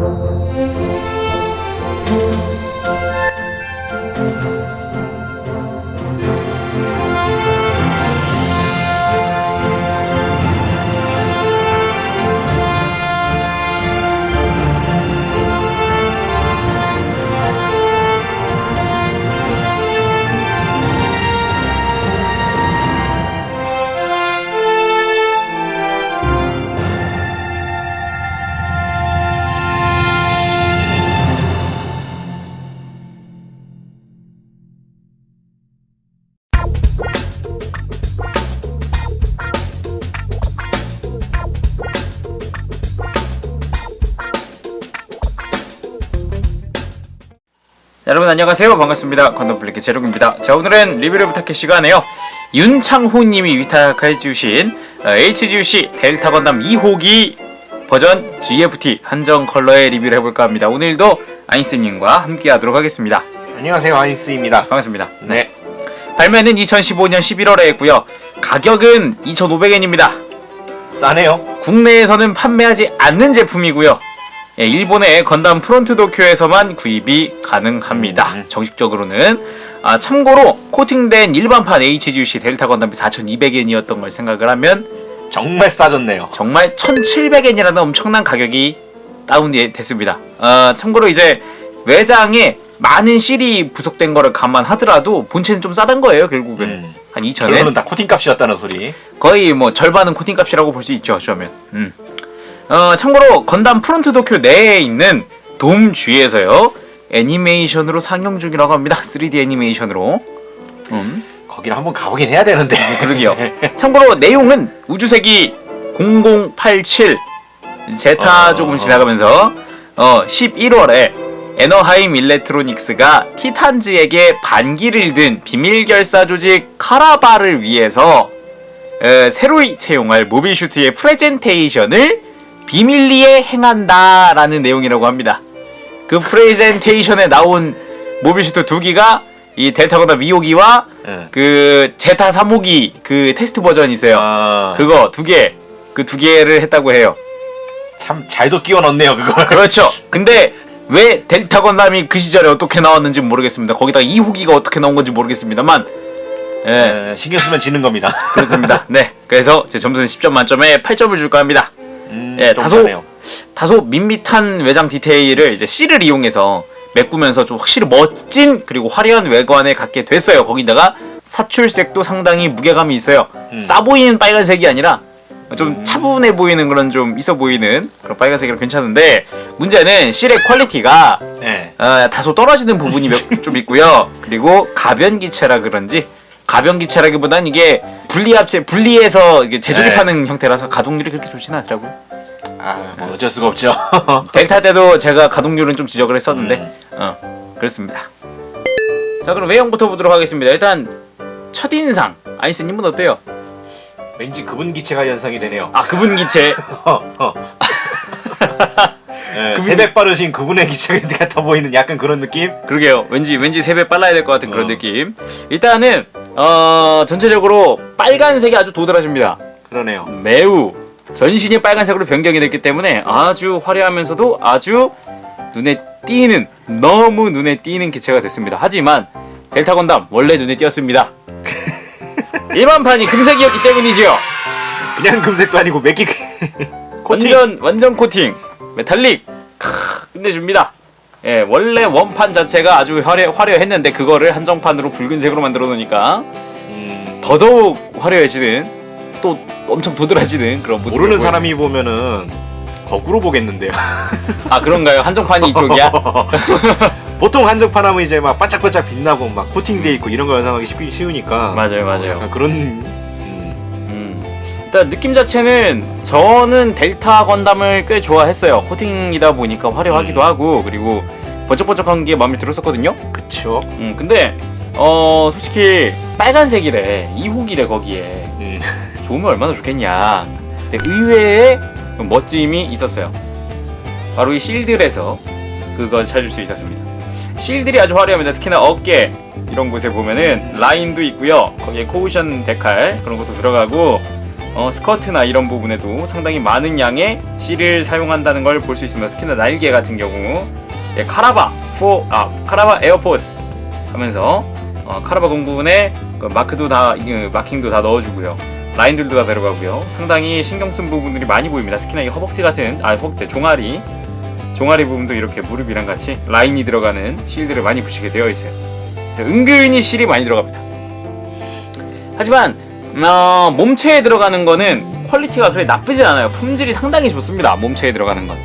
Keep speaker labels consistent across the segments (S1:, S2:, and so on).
S1: Música 여러분 안녕하세요. 반갑습니다. 건담블랙의 제록입니다. 자 오늘은 리뷰를 부탁해 시간에요. 윤창호님이 위탁해 주신 어, HGUC 델타 건담 2호기 버전 GFT 한정 컬러의 리뷰를 해볼까 합니다. 오늘도 아인스님과 함께 하도록 하겠습니다.
S2: 안녕하세요. 아인스입니다.
S1: 반갑습니다.
S2: 네.
S1: 발매는 2015년 11월에 했고요. 가격은 2,500엔입니다.
S2: 싸네요.
S1: 국내에서는 판매하지 않는 제품이고요. 예, 일본의 건담 프론트 도쿄에서만 구입이 가능합니다.
S2: 음.
S1: 정식적으로는 아, 참고로 코팅된 일반판 HGUC 델타 건담이 4,200엔이었던 걸 생각을 하면
S2: 정말 싸졌네요.
S1: 정말 1,700엔이라는 엄청난 가격이 다운이 됐습니다. 어, 참고로 이제 외장에 많은 실이 부속된 거를 감안하더라도 본체는 좀 싸단 거예요, 결국은.
S2: 음.
S1: 한 2,000엔?
S2: 결론은 다 코팅 값이었다는 소리.
S1: 거의 뭐 절반은 코팅 값이라고 볼 수 있죠. 어쩌면. 음. 어, 참고로 건담 프론트 도쿄 내에 있는 돔 주에서요 애니메이션으로 상영 중이라고 합니다. 3D 애니메이션으로. 음,
S2: 거기를 한번 가보긴 해야 되는데.
S1: 그러게요. 참고로 내용은 우주세기 0087 제타
S2: 어.
S1: 조금 지나가면서 어 11월에 에너하임 일렉트로닉스가 티탄즈에게 반기를 든 비밀 결사 조직 카라바를 위해서 에, 새로 채용할 모빌 슈트의 프레젠테이션을 비밀리에 행한다 라는 내용이라고 합니다. 그 프레젠테이션에 나온 모빌 슈트 두 기가 이 델타 건담 2호기와
S2: 응.
S1: 그 제타 3호기 그 테스트 버전 있어요.
S2: 아,
S1: 그거 두 개, 그 두 개를 했다고 해요.
S2: 참 잘도 끼워 넣네요 그걸.
S1: 그렇죠. 근데 왜 델타 건담이 그 시절에 어떻게 나왔는지 모르겠습니다. 거기다가 2호기가 어떻게 나온 건지 모르겠습니다만, 예,
S2: 에, 신경 쓰면 지는 겁니다.
S1: 그렇습니다. 네, 그래서 제 점수는 10점 만점에 8점을 줄까 합니다.
S2: 음,
S1: 예,
S2: 좀
S1: 다소. 다소 밋밋한 외장 디테일을 이제 실을 이용해서 메꾸면서 좀 확실히 멋진 그리고 화려한 외관을 갖게 됐어요. 거기다가 사출색도 상당히 무게감이 있어요.
S2: 음.
S1: 싸 보이는 빨간색이 아니라 좀 차분해 보이는 그런 좀 있어 보이는 그런 빨간색이라 괜찮은데 문제는 실의 퀄리티가
S2: 예.
S1: 어, 다소 떨어지는 부분이 몇- 좀 있고요. 그리고 가변기체라 그런지 가변기체라기보단 이게 분리합체 분리해서 이게 재조립하는 형태라서 가동률이 그렇게 좋지는 않더라고요.
S2: 아, 뭐 어쩔 수가 없죠.
S1: 델타 때도 제가 가동률은 좀 지적을 했었는데 어 그렇습니다. 자 그럼 외형부터 보도록 하겠습니다. 일단 첫 인상 아이스님은 어때요?
S2: 왠지 그분 기체가 연상이 되네요.
S1: 아 그분 기체
S2: 예,
S1: 그분-
S2: 세배 빠르신 그분의 기체가 같아 보이는 약간 그런 느낌?
S1: 그러게요. 왠지 왠지 세배 빨라야 될 것 같은 그런
S2: 어.
S1: 느낌. 일단은 어 전체적으로 빨간색이 아주 도드라집니다.
S2: 그러네요.
S1: 매우 전신이 빨간색으로 변경이 됐기 때문에 아주 화려하면서도 아주 눈에 띄는 너무 눈에 띄는 기체가 됐습니다. 하지만 델타 건담 원래 눈에 띄었습니다. 일반판이 금색이었기 때문이지요.
S2: 그냥 금색도 아니고 맥기 코팅.
S1: 완전 완전 코팅 메탈릭 크, 끝내줍니다. 예, 원래 원판 자체가 아주 화려, 화려했는데 그거를 한정판으로 붉은색으로 만들어 놓으니까
S2: 음,
S1: 더더욱 화려해지는 또 엄청 도드라지는 그런 모습.
S2: 모르는 사람이 보면은 거꾸로 보겠는데요.
S1: 아 그런가요? 한정판이 이쪽이야?
S2: 보통 한정판 하면 이제 막 반짝반짝 빛나고 막 코팅돼 있고 이런 거 연상하기 쉽, 쉬우니까
S1: 맞아요, 맞아요.
S2: 약간 그런.
S1: 일단 느낌 자체는 저는 델타 건담을 꽤 좋아했어요. 코팅이다 보니까 화려하기도
S2: 음.
S1: 하고 그리고 번쩍번쩍한 게 마음에 들었었거든요.
S2: 그쵸.
S1: 음, 근데 어 솔직히 빨간색이래 이호기래 거기에
S2: 음,
S1: 좋으면 얼마나 좋겠냐. 근데 의외의 멋짐이 있었어요. 바로 이 실들에서 그걸 찾을 수 있었습니다. 실들이 아주 화려합니다. 특히나 어깨 이런 곳에 보면은 라인도 있고요. 거기에 코우션 데칼 그런 것도 들어가고 어, 스커트나 이런 부분에도 상당히 많은 양의 실을 사용한다는 걸 볼 수 있습니다. 특히나 날개 같은 경우 예, 카라바 포, 아 카라바 에어포스 하면서 어, 카라바 공군에 그 마크도 다 이, 마킹도 다 넣어주고요. 라인들도 다 들어가고요. 상당히 신경 쓴 부분들이 많이 보입니다. 특히나 이 허벅지 같은 아 허벅지 종아리 종아리 부분도 이렇게 무릎이랑 같이 라인이 들어가는 실들을 많이 붙이게 되어 있어요. 은근히 실이 많이 들어갑니다. 하지만 어, 몸체에 들어가는 거는 퀄리티가 그래 나쁘지 않아요. 품질이 상당히 좋습니다. 몸체에 들어가는 건.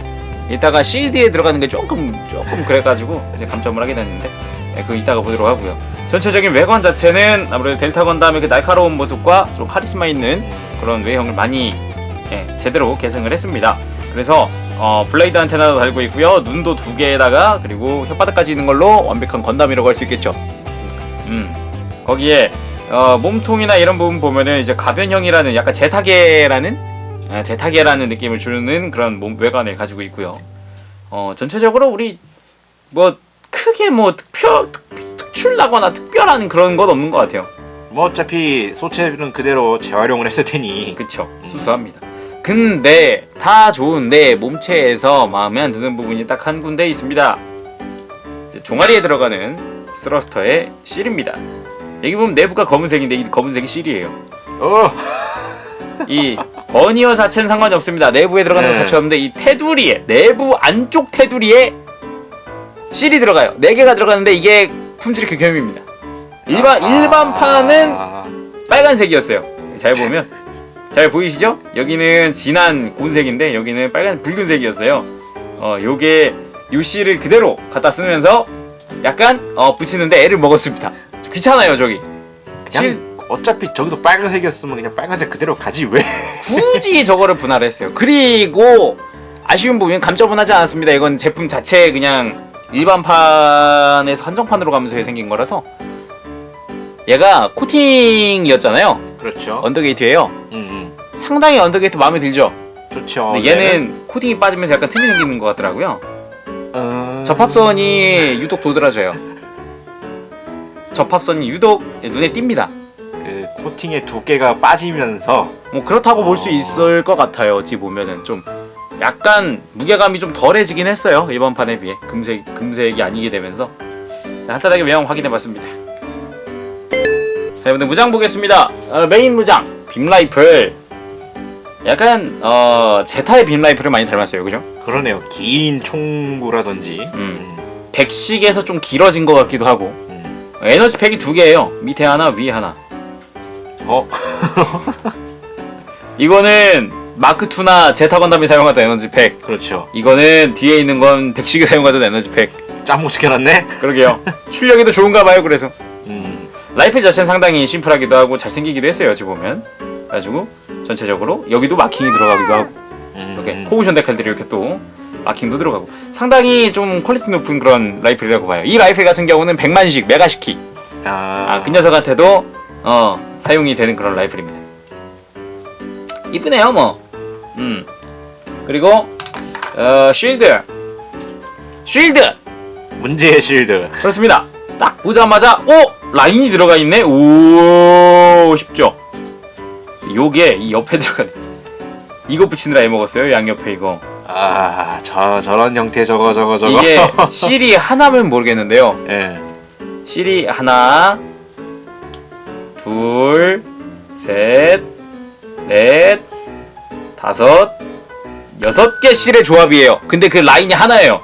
S1: 이따가 실드에 들어가는 게 조금 조금 그래가지고 이제 감점을 하게 됐는데 예, 그거 이따가 보도록 하고요. 전체적인 외관 자체는 아무래도 델타 건담의 그 날카로운 모습과 좀 카리스마 있는 그런 외형을 많이 예, 제대로 계승을 했습니다. 그래서 어, 블레이드 안테나도 달고 있고요. 눈도 두 개에다가 그리고 혓바닥까지 있는 걸로 완벽한 건담이라고 할 수 있겠죠. 음 거기에 어, 몸통이나 이런 부분 보면은 이제 가변형이라는 약간 제타계라는 아, 제타계라는 느낌을 주는 그런 몸 외관을 가지고 있고요. 어, 전체적으로 우리 뭐 크게 뭐 특별 특, 특출나거나 특별한 그런 건 없는 것 같아요.
S2: 뭐 어차피 소체는 그대로 재활용을 했을 테니
S1: 그쵸 수수합니다. 근데 다 좋은데 몸체에서 마음에 안 드는 부분이 딱 한 군데 있습니다. 이제 종아리에 들어가는 스러스터의 실입니다. 여기 보면 내부가 검은색인데 이 검은색이 실이에요.
S2: 어
S1: 이 버니어 자체는 상관이 없습니다. 내부에 들어가는
S2: 네.
S1: 것 자체 없는데 이 테두리에 내부 안쪽 테두리에 실이 들어가요. 네 개가 들어가는데 이게 품질이 극혐입니다. 일반
S2: 아.
S1: 일반판은 빨간색이었어요. 잘 보면 잘 보이시죠? 여기는 진한 곤색인데 여기는 빨간 붉은색이었어요. 어, 요게 요 실을 그대로 갖다 쓰면서 약간 어, 붙이는데 애를 먹었습니다. 귀찮아요, 저기. 실
S2: 그냥 어차피 저기도 빨간색이었으면 그냥 빨간색 그대로 가지 왜
S1: 굳이 저거를 분할을 했어요. 그리고 아쉬운 부분은 감점은 하지 않았습니다. 이건 제품 자체 그냥 일반판에서 한정판으로 가면서 생긴 거라서 얘가 코팅이었잖아요.
S2: 그렇죠
S1: 언더게이트예요.
S2: 음,
S1: 상당히 언더게이트 마음에 들죠.
S2: 음. 좋죠
S1: 근데 얘는 코팅이 빠지면서 약간 틈이 생기는 것 같더라고요.
S2: 어...
S1: 접합선이 유독 도드라져요. 접합선이 유독 눈에 띕니다.
S2: 그 코팅의 두께가 빠지면서
S1: 뭐 그렇다고 볼수 있을 것 같아요. 어찌 보면은 좀 약간 무게감이 좀 덜해지긴 했어요. 이번 판에 비해 금색 금색이 아니게 되면서 자, 간단하게 외형 확인해봤습니다. 자, 여러분들 무장 보겠습니다. 어, 메인 무장 빔 라이플. 약간 어 제타의 빔 라이플을 많이 닮았어요, 그죠?
S2: 그러네요 긴 총구라든지
S1: 음. 백식에서 좀 길어진 것 같기도 하고
S2: 음.
S1: 에너지 팩이 두 개예요. 밑에 하나, 위에 하나.
S2: 어?
S1: 이거는 마크 2나 제타 건담이 사용하던 에너지 팩.
S2: 그렇죠
S1: 이거는 뒤에 있는 건 백식이 사용하던 에너지 팩.
S2: 짬못 시켜놨네
S1: 그러게요. 출력이 더 좋은가 봐요. 그래서
S2: 음.
S1: 라이플 자체는 상당히 심플하기도 하고 잘생기기도 했어요. 어찌 보면. 가지고 전체적으로 여기도 마킹이 들어가기도 하고
S2: 음.
S1: 이렇게 포우션 데칼들이 이렇게 또 마킹도 들어가고 상당히 좀 퀄리티 높은 그런 라이플이라고 봐요. 이 라이플 같은 경우는 100만씩 메가시키.
S2: 아,
S1: 아, 그 녀석한테도 어, 사용이 되는 그런 라이플입니다. 이쁘네요, 뭐. 음. 그리고 어, 쉴드. 쉴드.
S2: 문제의 실드
S1: 그렇습니다. 딱 보자마자 오 라인이 들어가 있네. 오 쉽죠. 요게 이 옆에 들어가. 이거 붙이느라 애 먹었어요. 양옆에 이거.
S2: 아, 저 저런 형태 저거 저거 저거.
S1: 이게 실이 하나면 모르겠는데요.
S2: 예.
S1: 실이 하나, 둘, 셋, 넷, 다섯, 여섯 개 실의 조합이에요. 근데 그 라인이 하나예요.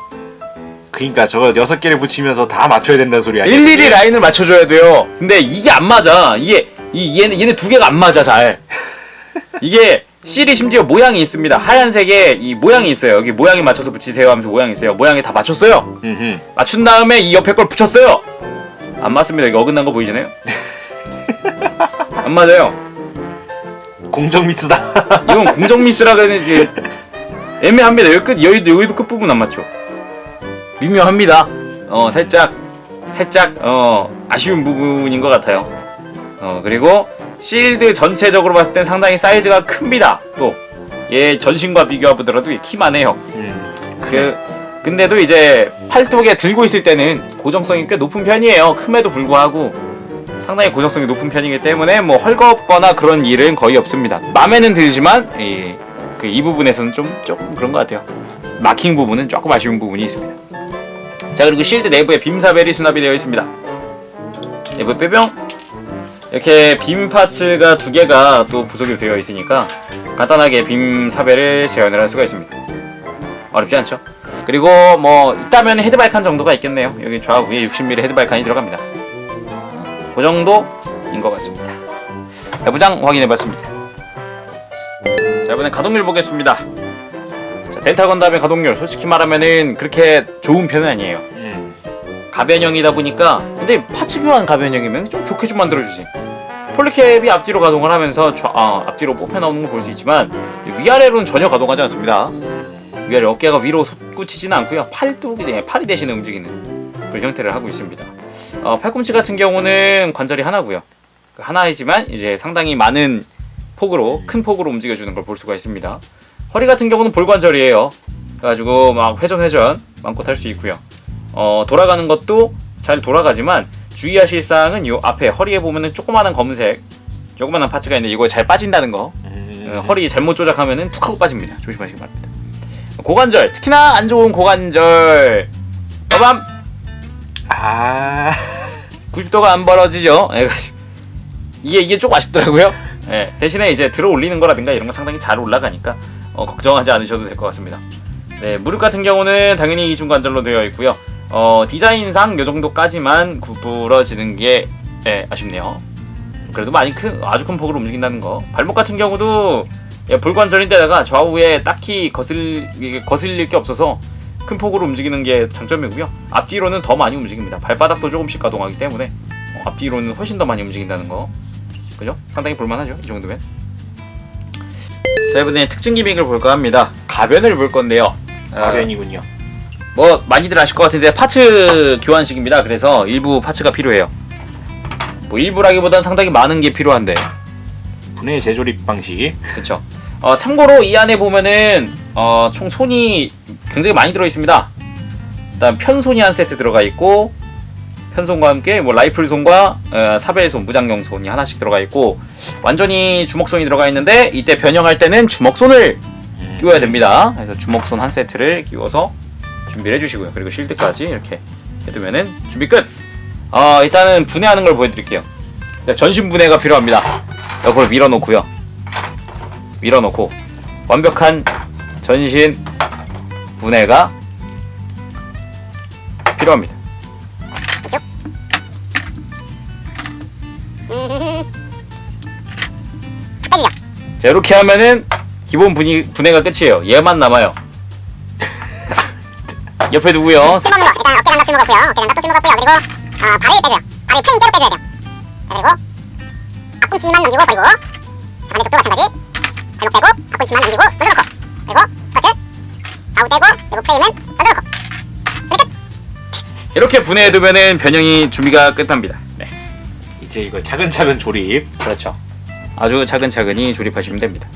S2: 그러니까 저거 여섯 개를 붙이면서 다 맞춰야 된다는 소리 아니야?
S1: 일일이 라인을 맞춰줘야 돼요. 근데 이게 안 맞아. 이게 이 얘네 얘네 두 개가 안 맞아 잘. 이게 실이 심지어 모양이 있습니다. 하얀색에 이 모양이 있어요. 여기 모양에 맞춰서 붙이세요 하면서 모양이 있어요. 모양에 다 맞췄어요.
S2: 음흠.
S1: 맞춘 다음에 이 옆에 걸 붙였어요. 안 맞습니다. 이거 어긋난 거 보이시나요? 안 맞아요.
S2: 공정 미스다.
S1: 이건 공정 미스라 그러는지 애매합니다. 여기 끝 여기도 여기도 끝 부분 안 맞죠. 미묘합니다. 어 살짝 살짝 어 아쉬운 부분인 것 같아요. 어 그리고 실드 전체적으로 봤을 땐 상당히 사이즈가 큽니다. 또 얘 전신과 비교해 보더라도 키만 해요.
S2: 음.
S1: 그 근데도 이제 팔뚝에 들고 있을 때는 고정성이 꽤 높은 편이에요. 큼에도 불구하고 상당히 고정성이 높은 편이기 때문에 뭐 헐겁거나 그런 일은 거의 없습니다. 마음에는 들지만 이, 그 이 부분에서는 좀 조금 그런 것 같아요. 마킹 부분은 조금 아쉬운 부분이 있습니다. 자 그리고 실드 내부에 빔사벨이 수납이 되어 있습니다. 내부 빼병 이렇게 빔 파츠가 두 개가 또 부속이 되어 있으니까 간단하게 빔 사벨을 재현을 할 수가 있습니다. 어렵지 않죠? 그리고 뭐 있다면 헤드발칸 정도가 있겠네요. 여기 좌우에 60mm 헤드발칸이 들어갑니다. 그 정도인 것 같습니다. 내부장 확인해봤습니다. 자 이번엔 가동률 보겠습니다. 자 델타 건담의 가동률 솔직히 말하면은 그렇게 좋은 편은 아니에요.
S2: 음.
S1: 가변형이다 보니까 근데 파츠 교환 가변형이면 좀 좋게 좀 만들어주지. 폴리캡이 앞뒤로 가동을 하면서 좌, 아, 앞뒤로 뽑혀 나오는 걸 볼 수 있지만 위아래로는 전혀 가동하지 않습니다. 위아래 어깨가 위로 솟구치지는 않고요. 팔뚝이 네, 팔이 대신에 움직이는 그런 형태를 하고 있습니다. 어, 팔꿈치 같은 경우는 관절이 하나고요. 그 하나이지만 이제 상당히 많은 폭으로 큰 폭으로 움직여주는 걸 볼 수가 있습니다. 허리 같은 경우는 볼관절이에요. 그래가지고 막 회전 회전 마음껏 할 수 있고요. 어, 돌아가는 것도 잘 돌아가지만 주의하실 사항은 요 앞에 허리에 보면은 조그마한 검은색 조그마한 파츠가 있는데 이거 잘 빠진다는 거.
S2: 음.
S1: 어, 허리 잘못 조작하면은 툭 하고 빠집니다. 조심하시기 바랍니다. 고관절 특히나 안 좋은 고관절 빠밤
S2: 아
S1: 90도가 안 벌어지죠. 예, 이게 이게 좀 아쉽더라고요. 예, 대신에 이제 들어 올리는 거라든가 이런 거 상당히 잘 올라가니까 어, 걱정하지 않으셔도 될 것 같습니다. 네, 무릎 같은 경우는 당연히 이중 관절로 되어 있고요. 어, 디자인상 요 정도까지만 구부러지는 게 예, 아쉽네요. 그래도 많이 큰 아주 큰 폭으로 움직인다는 거. 발목 같은 경우도 예, 볼관절인데다가 좌우에 딱히 거슬 거슬릴 게 없어서 큰 폭으로 움직이는 게 장점이고요. 앞뒤로는 더 많이 움직입니다. 발바닥도 조금씩 가동하기 때문에 어, 앞뒤로는 훨씬 더 많이 움직인다는 거. 그죠? 상당히 볼만하죠. 이 정도면. 자 이번에 특징 기믹을 볼까 합니다. 가변을 볼 건데요. 어,
S2: 가변이군요.
S1: 뭐 많이들 아실 것 같은데 파츠 교환식입니다. 그래서 일부 파츠가 필요해요. 뭐 일부라기보단 상당히 많은 게 필요한데
S2: 분해 재조립 방식.
S1: 그렇죠. 어, 참고로 이 안에 보면은 어, 총 손이 굉장히 많이 들어 있습니다. 일단 편손이 한 세트 들어가 있고 편손과 함께 뭐 라이플 손과 어, 사벨 손 무장용 손이 하나씩 들어가 있고 완전히 주먹 손이 들어가 있는데 이때 변형할 때는 주먹 손을
S2: 음.
S1: 끼워야 됩니다. 그래서 주먹 손 한 세트를 끼워서 준비를 해주시고요. 그리고 실드까지 이렇게 해두면은 준비 끝. 어, 일단은 분해하는 걸 보여드릴게요. 자, 전신 분해가 필요합니다. 옆으로 밀어놓고요. 밀어놓고 완벽한 전신 분해가 필요합니다. 자 이렇게 하면은 기본 분위, 분해가 끝이에요. 얘만 남아요. 옆에 두고요.
S3: 씹어먹는 거 일단 어깨 장갑 쓸모가 없고요 어깨 장갑도 쓸모가 없고요 그리고 어, 발을 빼줘요 발을 프레임 째로 빼줘야 돼요 자, 그리고 앞꿈치만 넘기고 버리고 자, 반대쪽도 마찬가지 발목 빼고 앞꿈치만 넘기고 던져놓고 그리고 스커트 좌우 떼고 그리고 프레임은 던져놓고
S1: 이렇게 분해해두면은 변형이 준비가 끝납니다. 네,
S2: 이제 이거 차근차근 조립.
S1: 그렇죠. 아주 차근차근히 조립하시면 됩니다.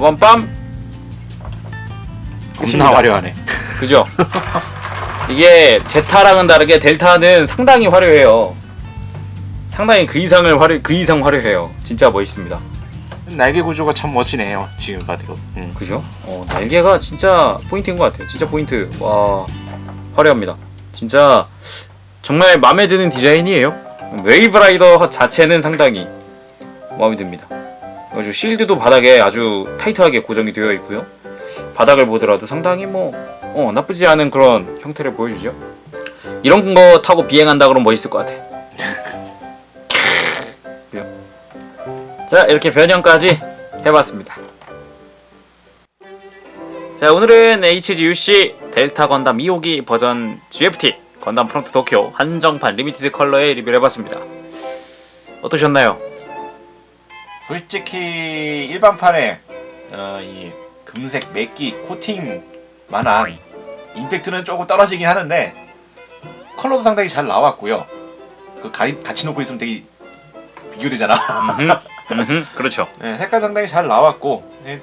S1: 빠밤빰
S2: 겁나 화려하네.
S1: 그죠? 이게 제타랑은 다르게 델타는 상당히 화려해요. 상당히 그 이상을 화려 그 이상 화려해요. 진짜 멋있습니다.
S2: 날개 구조가 참 멋지네요. 지금 봐도. 음.
S1: 그죠? 어, 날개가 진짜 포인트인 것 같아요. 진짜 포인트. 와 화려합니다. 진짜 정말 마음에 드는 디자인이에요. 웨이브 라이더 자체는 상당히 마음에 듭니다. 아주 실드도 바닥에 아주 타이트하게 고정이 되어 있고요. 바닥을 보더라도 상당히 뭐 어, 나쁘지 않은 그런 형태를 보여주죠. 이런 거 타고 비행한다 그러면 멋있을 것 같아. 그죠? 자 이렇게 변형까지 해봤습니다. 자 오늘은 HGUC 델타 건담 2호기 버전 GFT 건담 프론트 도쿄 한정판 리미티드 컬러의 리뷰를 해봤습니다. 어떠셨나요?
S2: 솔직히 일반판에 어, 이 금색 매끼 코팅만한 임팩트는 조금 떨어지긴 하는데 컬러도 상당히 잘 나왔고요. 그 가리, 같이 놓고 있으면 되게 비교되잖아.
S1: 그렇죠.
S2: 네, 색깔 상당히 잘 나왔고 예,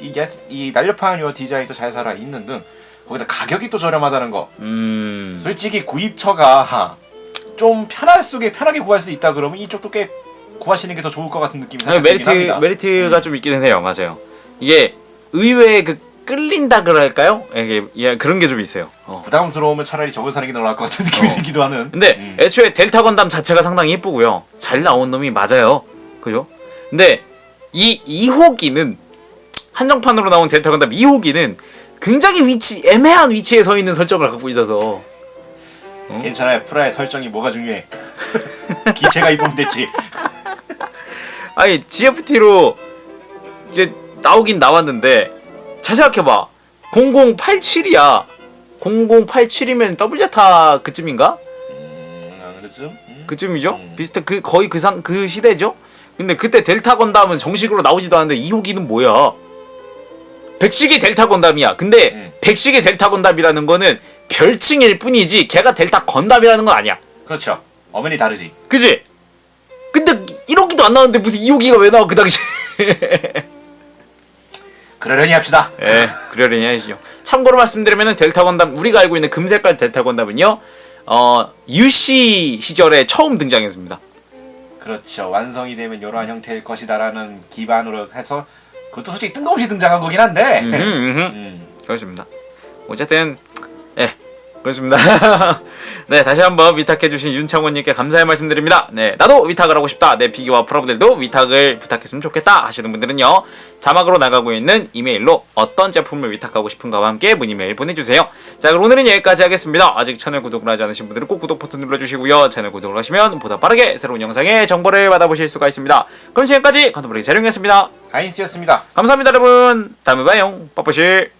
S2: 이게 이 날렵한 요 디자인도 잘 살아 있는 등 거기다 가격이 또 저렴하다는 거.
S1: 음.
S2: 솔직히 구입처가 좀 편할 속에 편하게 구할 수 있다 그러면 이쪽도 꽤 구하시는 게 더 좋을 것 같은 느낌이 살짝
S1: 메리트
S2: 들긴 합니다. 음.
S1: 메리트가 좀 있기는 해요. 맞아요. 이게 의외의 그 끌린다 그럴까요? 이게 예, 그런 게 좀 있어요. 어.
S2: 부담스러우면 차라리 저거 사는 게 더 나을 것 같은 느낌이
S1: 어.
S2: 들기도 하는.
S1: 근데
S2: 음.
S1: 애초에 델타 건담 자체가 상당히 예쁘고요. 잘 나온 놈이 맞아요. 그죠? 근데 이 2호기는 한정판으로 나온 델타 건담 2호기는 굉장히 위치 애매한 위치에 서 있는 설정을 갖고 있어서 어?
S2: 괜찮아요. 프라의 설정이 뭐가 중요해. 기체가 이쁘면 됐지.
S1: 아니 GFT로 이제 나오긴 나왔는데 잘 생각해봐 0087이야 0087이면 더블 제타 그쯤인가?
S2: 음, 안 그랬죠? 음.
S1: 그쯤이죠?
S2: 음.
S1: 비슷한 그 거의 그 상 그 시대죠? 근데 그때 델타 건담은 정식으로 나오지도 않는데 2호기는 뭐야? 백식이 델타 건담이야. 근데
S2: 음.
S1: 백식이 델타 건담이라는 거는 별칭일 뿐이지 걔가 델타 건담이라는 건 아니야.
S2: 그렇죠. 어머니 다르지.
S1: 그지? 근데 1호기도 안 나왔는데 무슨 2호기가 왜 나와 그 당시에?
S2: 그러려니 합시다.
S1: 예, 그러려니 하시죠. 참고로 말씀드리면 델타 건담 우리가 알고 있는 금색깔 델타 건담은요. 어, UC 시절에 처음 등장했습니다.
S2: 그렇죠. 완성이 되면 이러한 형태일 것이다라는 기반으로 해서 그것도 솔직히 뜬금없이 등장한 거긴 한데.
S1: 음흠, 음흠.
S2: 음.
S1: 그렇습니다. 어쨌든 예 그렇습니다. 네 다시 한번 위탁해주신 윤창원님께 감사의 말씀드립니다. 네 나도 위탁을 하고 싶다. 내 비교와 프로들도 위탁을 부탁했으면 좋겠다 하시는 분들은요 자막으로 나가고 있는 이메일로 어떤 제품을 위탁하고 싶은가와 함께 문의 메일 보내주세요. 자 그럼 오늘은 여기까지 하겠습니다. 아직 채널 구독을 하지 않으신 분들은 꼭 구독 버튼 눌러주시고요. 채널 구독을 하시면 보다 빠르게 새로운 영상의 정보를 받아보실 수가 있습니다. 그럼 지금까지 컨트롤의 재룡이었습니다.
S2: 가인스였습니다.
S1: 감사합니다 여러분. 다음에 봐요. 빠빠시.